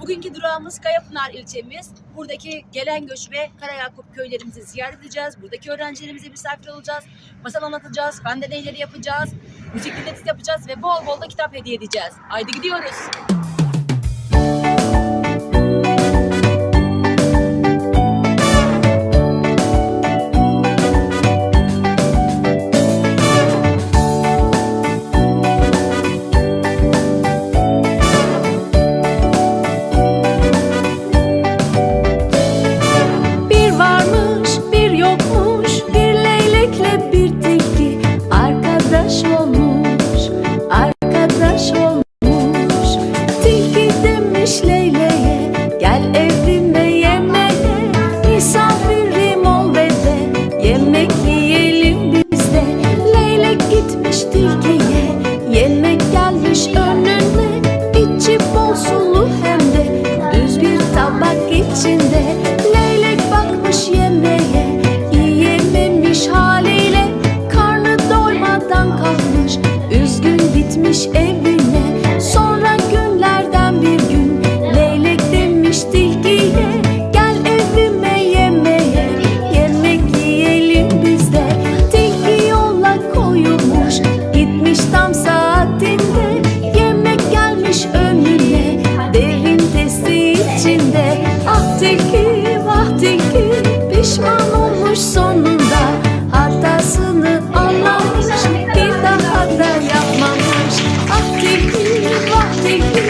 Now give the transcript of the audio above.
Bugünkü durağımız Kayapınar ilçemiz. Buradaki gelen göç ve Karayakup köylerimizi ziyaret edeceğiz. Buradaki öğrencilerimize misafir olacağız. Masal anlatacağız, fen deneyleri yapacağız. Müzik dinletisi yapacağız ve bol bol da kitap hediye edeceğiz. Haydi gidiyoruz. sermiş önüne içi bol sulu hem de düz bir tabak içinde. Leylek bakmış yemeğe yiyememiş haliyle. Karnı doymadan kalmış üzgün gitmiş evi. see.